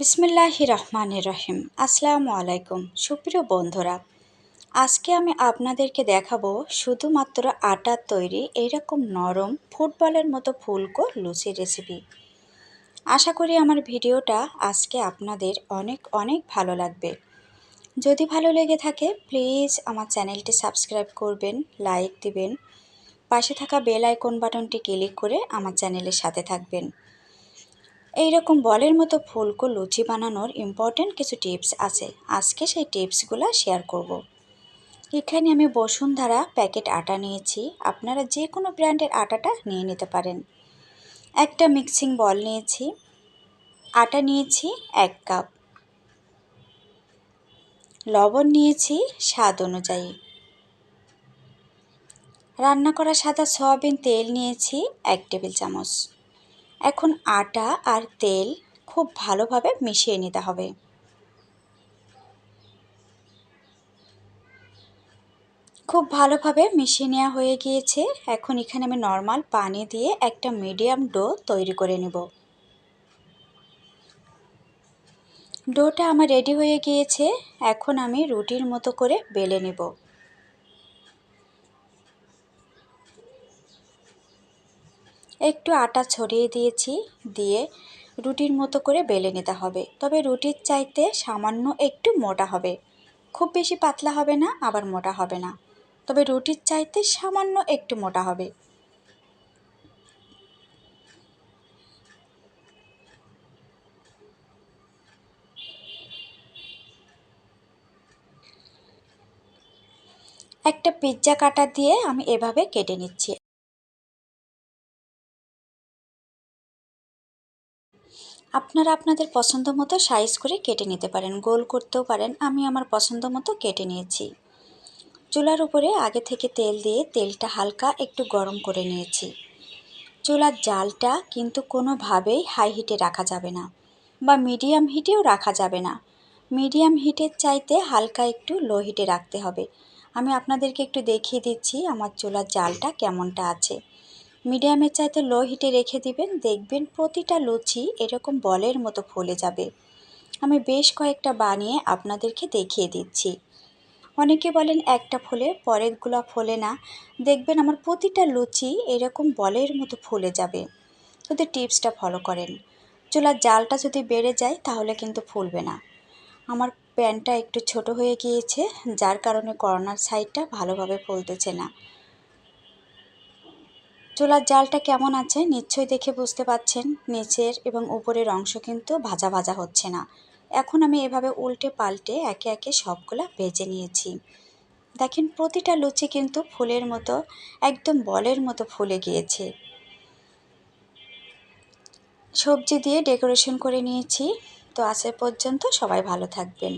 বিসমিল্লাহ রহমান রহিম। আসসালামু আলাইকুম, সুপ্রিয় বন্ধুরা। আজকে আমি আপনাদেরকে দেখাবো শুধুমাত্র আটার তৈরি এইরকম নরম ফুটবলের মতো ফুলকো লুচি রেসিপি আশা করি আমার ভিডিওটা আজকে আপনাদের অনেক অনেক ভালো লাগবে। যদি ভালো লেগে থাকে, প্লিজ আমার চ্যানেলটি সাবস্ক্রাইব করবেন, লাইক দিবেন। পাশে থাকা বেল আইকন বাটনটি ক্লিক করে আমার চ্যানেলের সাথে থাকবেন। এই রকম বলের মতো ফুলকো লুচি বানানোর ইম্পর্ট্যান্ট কিছু টিপস আছে। আজকে সেই টিপসগুলো শেয়ার করব। এখানে আমি বসুন্ধরা প্যাকেট আটা নিয়েছি। আপনারা যে কোনো ব্র্যান্ডের আটাটা নিয়ে নিতে পারেন। একটা মিক্সিং বল নিয়েছি। আটা নিয়েছি এক কাপ লবণ নিয়েছি স্বাদ অনুযায়ী। রান্না করা সাদা সয়াবিন তেল নিয়েছি এক টেবিল চামচ। এখন আটা আর তেল খুব ভালোভাবে মিশিয়ে নিতে হবে। খুব ভালোভাবে মিশিয়ে নেওয়া হয়ে গিয়েছে। এখন এখানে আমি নর্মাল পানি দিয়ে একটা মিডিয়াম ডো তৈরি করে নেব। ডোটা আমার রেডি হয়ে গিয়েছে। এখন আমি রুটির মতো করে বেলে নেব। একটু আটা ছড়িয়ে দিয়েছি, দিয়ে রুটির মতো করে বেলে নিতে হবে। তবে রুটির চাইতে সামান্য একটু মোটা হবে। খুব বেশি পাতলা হবে না, আবার মোটা হবে না। তবে রুটির চাইতে সামান্য একটু মোটা হবে। একটা পিৎজা কাটা দিয়ে আমি এভাবে কেটে নিচ্ছি। আপনারা আপনাদের পছন্দ মতো সাইজ করে কেটে নিতে পারেন, গোল করতেও পারেন। আমি আমার পছন্দ মতো কেটে নিয়েছি। চুলার উপরে আগে থেকে তেল দিয়ে তেলটা হালকা একটু গরম করে নিয়েছি। চুলার জালটা কিন্তু কোনোভাবেই হাই হিটে রাখা যাবে না বা মিডিয়াম হিটেও রাখা যাবে না। মিডিয়াম হিটের চাইতে হালকা একটু লো হিটে রাখতে হবে। আমি আপনাদেরকে একটু দেখিয়ে দিচ্ছি আমার চুলার জালটা কেমনটা আছে। মিডিয়ামের চাইতে লো হিটে রেখে দিবেন। দেখবেন প্রতিটা লুচি এরকম বলের মতো ফুলে যাবে। আমি বেশ কয়েকটা বানিয়ে আপনাদেরকে দেখিয়ে দিচ্ছি। অনেকে বলেন একটা ফোলে, পরেরগুলো ফোলে না। দেখবেন আমার প্রতিটা লুচি এরকম বলের মতো ফুলে যাবে। যদি টিপসটা ফলো করেন। চুলার জালটা যদি বেড়ে যায়, তাহলে কিন্তু ফুলবে না। আমার প্যানটা একটু ছোট হয়ে গিয়েছে, যার কারণে কর্নার সাইডটা ভালোভাবে ফুলতেছে না। চুলার জালটা কেমন আছে নিশ্চয়ই দেখে বুঝতে পাচ্ছেন নিচের এবং উপরের অংশ কিন্তু ভাজা ভাজা হচ্ছে না। এখন আমি এভাবে উল্টে পাল্টে একে একে সবগুলা ভেজে নিয়েছি। দেখেন প্রতিটা লুচি কিন্তু ফুলের মতো, একদম বলের মতো ফুলে গিয়েছে। সবজি দিয়ে ডেকোরেশন করে নিয়েছি। তো আসে পর্যন্ত সবাই ভালো থাকবেন।